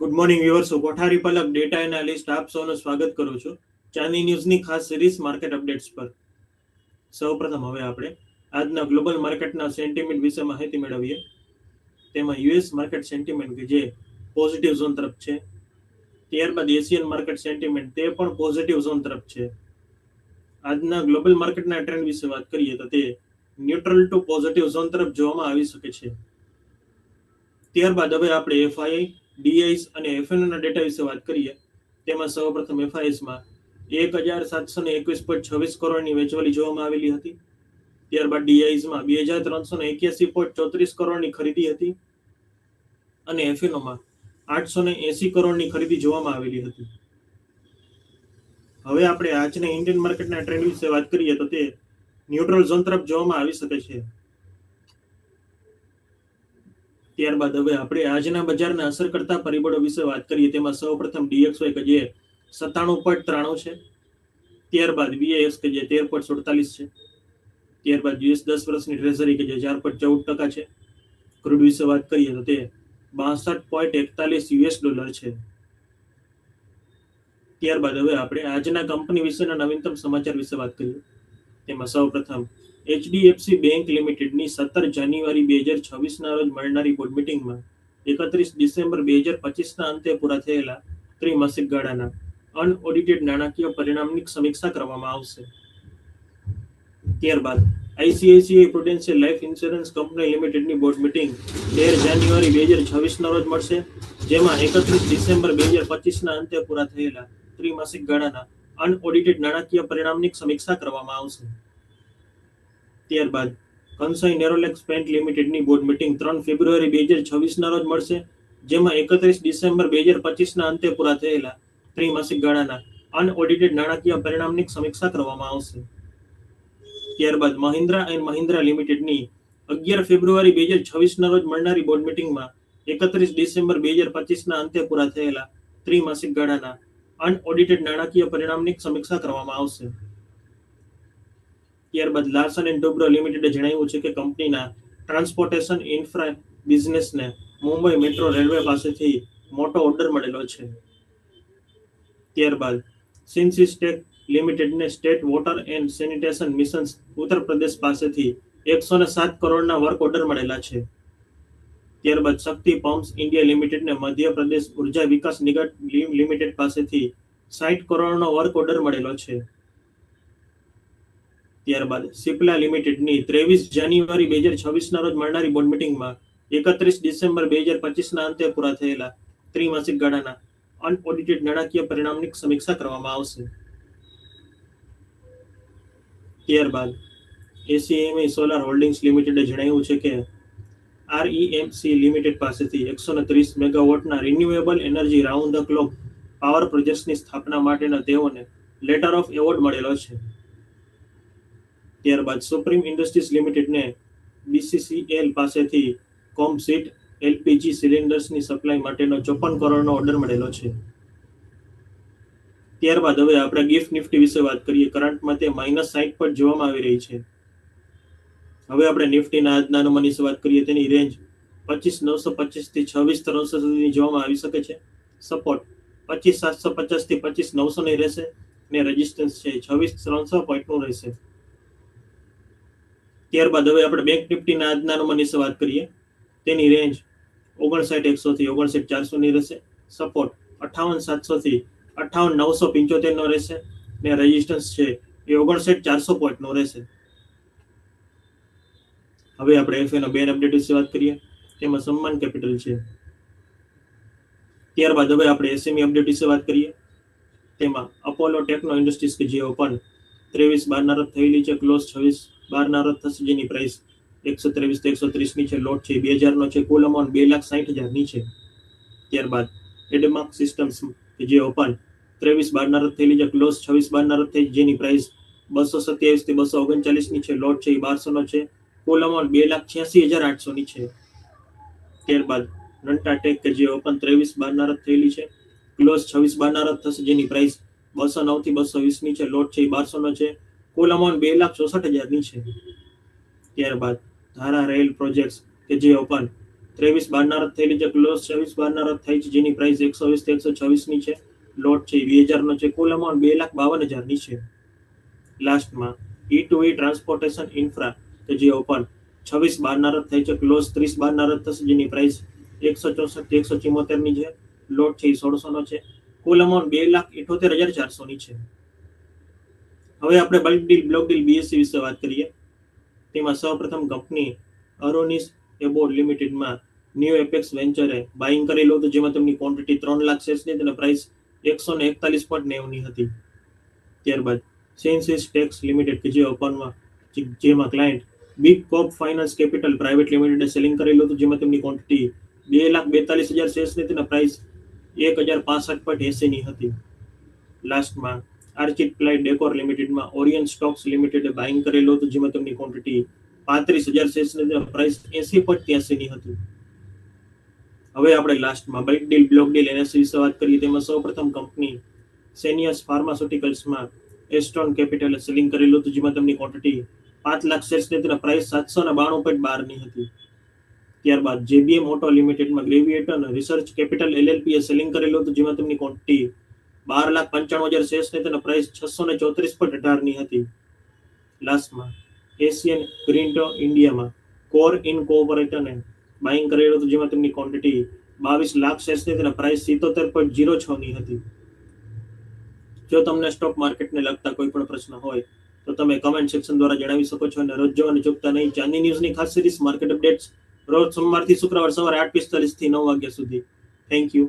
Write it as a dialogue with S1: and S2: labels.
S1: Good morning viewers હું કોઠારી પલક data analyst આપ સૌનું સ્વાગત કરું છું ચાંદી ન્યૂઝની ખાસ સિરીઝ માર્કેટ અપડેટ્સ પર. સૌપ્રથમ હવે આપણે આજના ગ્લોબલ માર્કેટના સેન્ટિમેન્ટ વિશે માહિતી મેળવીએ. તેમાં યુએસ માર્કેટ સેન્ટિમેન્ટ કે જે પોઝિટિવ ઝોન તરફ છે. ત્યારબાદ એશિયન માર્કેટ સેન્ટિમેન્ટ તે પણ પોઝિટિવ ઝોન તરફ છે. આજના ગ્લોબલ માર્કેટના ટ્રેન્ડ વિશે વાત કરીએ તો તે ન્યુટ્રલ ટુ પોઝિટિવ ઝોન તરફ જોવામાં આવી શકે છે. ત્યારબાદ હવે આપણે એફઆઈ ડીઆઈસ અને એફએનઓના ડેટા વિશે વાત કરીએ. તેમાં સૌપ્રથમ એફઆઈએસમાં એક હજાર સાતસો ને એકવીસ પોઈન્ટ છવ્વીસ કરોડની વેચવાલી જોવામાં આવેલી હતી. ત્યારબાદ ડીઆઈસમાં બે હજાર ત્રણસો ને એક્યાસી પોઈન્ટ ચોત્રીસ કરોડની ખરીદી હતી. અને એફએનઓમાં આઠસો ને એસી કરોડની ખરીદી જોવામાં આવેલી હતી. હવે આપણે આજના ઇન્ડિયન માર્કેટના ટ્રેન્ડ વિશે વાત કરીએ તો તે ન્યુટ્રલ ઝોન તરફ જોવામાં આવી શકે છે. ત્યારબાદ હવે આપણે આજના બજારને અસર કરતા પરિબળો વિશે વાત કરીએ, તેમાં સૌપ્રથમ ડીએક્સવાય કે જે સત્તાણું પોઈન્ટ ત્રાણું છે. ત્યારબાદ વીએએસ કે જે તેર પોઈન્ટ સુડતાલીસ છે. ત્યારબાદ યુએસ દસ વર્ષની ટ્રેઝરી કે જે ચાર પોઈન્ટ ચૌદ ટકા છે. ક્રૂડ વિશે વાત કરીએ તો તે બાસઠ પોઈન્ટ એકતાલીસ યુએસ ડોલર છે. ત્યારબાદ હવે આપણે આજના કંપની વિશેના નવીનતમ સમાચાર વિશે વાત કરીએ. તેમાં સૌપ્રથમ, એચડીએફસી બેંક લિમિટેડની સત્તર જાન્યુઆરી બે હજાર છવ્વીસના રોજ મળનારી બોર્ડ મિટિંગમાં એકત્રીસ ડિસેમ્બર બે હજાર પચીસના અંતે પૂરા થયેલા ત્રિમાસિક ગાળાના અનઓડિટેડ નાણાકીય પરિણામની સમીક્ષા કરવામાં આવશે. ત્યારબાદ, ICICI Prudential Life Insurance company લિમિટેડની board meeting તેર જાન્યુઆરી બે હજાર છવ્વીસના રોજ મળશે, જેમાં એકત્રીસ ડિસેમ્બર બે હજાર પચીસના અંતે પૂરા થયેલા ત્રિમાસિક ગાળાના અનઓડિટેડ નાણાકીય પરિણામની સમીક્ષા કરવામાં આવશે. ત્યારબાદ કંસાઈ નેરોલેક્સ પેન્ટ લિમિટેડની બોર્ડ મિટિંગ ત્રણ ફેબ્રુઆરી બે હજાર છવ્વીસના રોજ મળશે, જેમાં એકત્રીસ ડિસેમ્બર બે હજાર પચીસના અંતે પૂરા થયેલા ત્રિમાસિક ગાળાના અનઓડિટેડ નાણાકીય પરિણામની સમીક્ષા કરવામાં આવશે. ત્યારબાદ મહિન્દ્રા એન્ડ મહિન્દ્રા લિમિટેડની અગિયાર ફેબ્રુઆરી બે હજાર છવ્વીસના રોજ મળનારી બોર્ડ મિટિંગમાં એકત્રીસ ડિસેમ્બર બે હજાર પચીસના અંતે પૂરા થયેલા ત્રિમાસિક ગાળાના અનઓડિટેડ નાણાકીય પરિણામની સમીક્ષા કરવામાં આવશે. ત્યારબાદ લાર્સન એન્ડ ડોબ્રો લિમિટેડે જણાવ્યું છે કે કંપનીના ટ્રાન્સપોર્ટેશન ઇન્ફ્રા બિઝનેસને મુંબઈ મેટ્રો રેલવે પાસેથી મોટો ઓર્ડર મળેલો છે. ત્યારબાદ સિન્સિસ્ટેક લિમિટેડને state water and sanitation mission Uttar Pradesh પાસેથી એકસો સાત કરોડના વર્ક ઓર્ડર મળેલા છે. ત્યારબાદ શક્તિ પમ્પ્સ ઇન્ડિયા લિમિટેડને મધ્યપ્રદેશ ઊર્જા વિકાસ નિગમ લિમિટેડ પાસેથી સાઠ કરોડનો વર્ક ઓર્ડર મળેલો છે. ત્યારબાદ સિપ્લા લિમિટેડની ત્રેવીસ જાન્યુઆરી બે હજાર છવ્વીસના રોજ મળનારી બોર્ડ મિટિંગમાં એકત્રીસ ડિસેમ્બર બે હજાર પચીસના અંતે પૂરા થયેલા ત્રિમાસિક ગાળાના અનઓડિટેડ નાણાકીય પરિણામની સમીક્ષા કરવામાં આવશે. ત્યારબાદ એસીએમએ સોલાર હોલ્ડિંગ્સ લિમિટેડે જણાવ્યું છે કે આરઈએમસી લિમિટેડ પાસેથી એકસો ને ત્રીસ મેગાવોટના renewable energy round the clock power પ્રોજેક્ટ્સની સ્થાપના માટેના તેઓને લેટર ઓફ એવોર્ડ મળેલો છે. ત્યારબાદ સુપ્રીમ ઇન્ડસ્ટ્રીઝ લિમિટેડને બીસીસીએલ પાસેથી કોમસીટ એલપીજી સિલિન્ડર્સની સપ્લાય માટેનો ચોપન કરોડનો ઓર્ડર મળેલો છે. ત્યારબાદ હવે આપણે ગિફ્ટ નિફ્ટી વિશે વાત કરીએ. કરંટમાં તે માઇનસ સાઈઠ પર જોવામાં આવી રહી છે. હવે આપણે નિફ્ટીના આજના નંબરની વાત કરીએ, તેની રેન્જ પચીસ નવસો પચીસથી છવ્વીસ ત્રણસો સુધી જોવામાં આવી શકે છે. સપોર્ટ પચીસ સાતસો પચાસથી પચીસ નવસોની રહેશે ને રેઝિસ્ટન્સ છે છવ્વીસ ત્રણસો પોઈન્ટનું રહેશે. ત્યારબાદ હવે આપણે બેંક નિફ્ટીના આજના નંબરની વાત કરીએ, તેની રેન્જ ઓગણસાઠ એકસો એકસોથી ઓગણસાઠ ચારસોની રહેશે. સપોર્ટ અઠાવન સાતસોથી અઠાવન નવસો પંચોતેર નો રહેશે ને રેઝિસ્ટન્સ છે એ ઓગણસાઠ ચારસો પોઈન્ટનો રહેશે. હવે આપણે એફએ નો બેન અપડેટ વિશે વાત કરીએ. તેમાં સન્માન કેપિટલ છે. ત્યારબાદ હવે આપણે એસએમઈ અપડેટ વિશે વાત કરીએ. તેમાં અપોલો ટેકનો ઇન્ડસ્ટ્રીઝ કે જે ઓપન ત્રેવીસ બારના રદ થયેલી છે ક્લોઝ છવ્વીસ બારના રદ થશે જેની પ્રાઇસ એકસો ત્રેવીસ એકસો ત્રીસની છે. લોટ છે બે હજારનો છે. કુલ અમાઉન્ટ બે લાખ સાઠ હજારની છે. ત્યારબાદ એડમાર્ક સિસ્ટમ્સ કે જે ઓપન ત્રેવીસ બારના રદ થયેલી છે ક્લોઝ છવ્વીસ બારના રદ થઈ જેની પ્રાઇસ બસો સત્યાવીસથી બસો ઓગણચાલીસની છે. લોટ છે એ બારસોનો છે. કુલ અમાઉન્ટ બે લાખ છ્યાસી હજાર આઠસો ની છે. ત્યારબાદ રંટા ટેક કે જે ઓપન ત્રેવીસ બારના રદ થયેલી છે. ક્લોઝ છવ્વીસ બારના રદ થશે, જેની પ્રાઇસ બસો નવથી બસો વીસની છે. લોટ છે એ બારસો નો છે. કુલ અમાઉન્ટ બે લાખ ચોસઠ હજારની છે. ત્યારબાદ ધારા રેલ પ્રોજેક્ટ્સ કે જે ઓપન ત્રેવીસ બારના રદ થયેલી છે. ક્લોઝ છવ્વીસ બારના રદ થઈ છે, જેની પ્રાઇસ એકસો વીસથી એકસો છવ્વીસની છે. લોટ છે વીસ હજારનો છે. કુલ અમાઉન્ટ બે લાખ બાવન હજારની છે. લાસ્ટમાં E to E transportation infra કે જે ઓપન છવ્વીસ બારના રદ થઈ છે, ક્લોઝ ત્રીસ બારના રદ થશે, જેની પ્રાઇસ એકસો ચોસઠ એકસો ચુમ્મોતેરની છે, લોટ છે એ સોળસો નો છે, કુલ અમાઉન્ટ બે લાખ ઇઠોતેર હજાર ચારસો ની છે. હવે આપણે bulk deal block deal BSE વિશે વાત કરીએ. તેમાં સૌપ્રથમ કંપની અરોનિસ એબોર્ડ લિમિટેડમાં ન્યૂ એપેક્સ વેન્ચરે બાઇંગ કરેલું હતું, જેમાં તેમની ક્વોન્ટિટી ત્રણ લાખ શેર્સની અને પ્રાઇસ એકસો ને એકતાલીસ પોઈન્ટ નેવની હતી. ત્યારબાદ સેન્સિસ ટેક્સ લિમિટેડ, કે જે ઓપનમાં જેમાં client Big Cop Finance Capital Private લિમિટેડે selling કરેલું હતું, જેમાં તેમની ક્વોન્ટિટી બે લાખ બેતાલીસ હજાર શેર્સની હતી અને પ્રાઇસ એક હજાર પાસઠ પોઈન્ટ એસીની હતી. લાસ્ટમાં આર્ચિટ પ્લાય ડેકોર લિમિટેડમાં ઓરિયન સ્ટોક્સ લિમિટેડે બાઇંગ કરેલું હતું, જેમાં તેમની ક્વોન્ટિટી પાંત્રીસ હજાર શેર્સની પ્રાઇસ એસી પોઈન્ટ ત્યાસીની હતી. હવે આપણે લાસ્ટમાં bulk deal block deal NSE વિશે વાત કરીએ, તેમાં સૌપ્રથમ કંપની સેનિયસ ફાર્માસ્યુટિકલ્સમાં એસ્ટ્રોન કેપિટલે સેલિંગ કરેલું હતું, જેમાં તેમની ક્વોન્ટિટી પાંચ લાખ શેર્સની તેના પ્રાઇસ સાતસો ને બાણું પોઈન્ટ બારની હતી. ત્યારબાદ જેબીએમ ઓટો લિમિટેડમાં ગ્રેવિએટન રિસર્ચ કેપિટલ એલએલપી એ સેલિંગ કરેલું હતું, જેમાં તેમની કોન્ટી બાર લાખ પંચાણું હજાર શેર્સની તેના પ્રાઇસ છસો ને ચોત્રીસ પોઈન્ટ અઢારની હતી. લાસ્ટમાં એશિયન ગ્રીન્ટો ઇન્ડિયામાં કોર ઇન કોઓપરેટરને બાઇંગ કરેલું હતું, જેમાં તેમની ક્વોન્ટિટી બાવીસ લાખ શેર્સની તેના પ્રાઇસ સિત્તોતેર પોઈન્ટ જીરો છ ની હતી. જો તમને સ્ટોક માર્કેટને લગતા કોઈ પણ પ્રશ્ન હોય તો તમે કમેન્ટ સેક્શન દ્વારા જણાવી શકો છો અને રોજ જોવાની ચૂકતા નહીં. ચાંદી ન્યૂઝની ખાસ સિરીઝ માર્કેટ અપડેટ્સ રોજ સોમવારથી શુક્રવાર સવારે આઠ પિસ્તાલીસથી નવ વાગ્યા સુધી. Thank you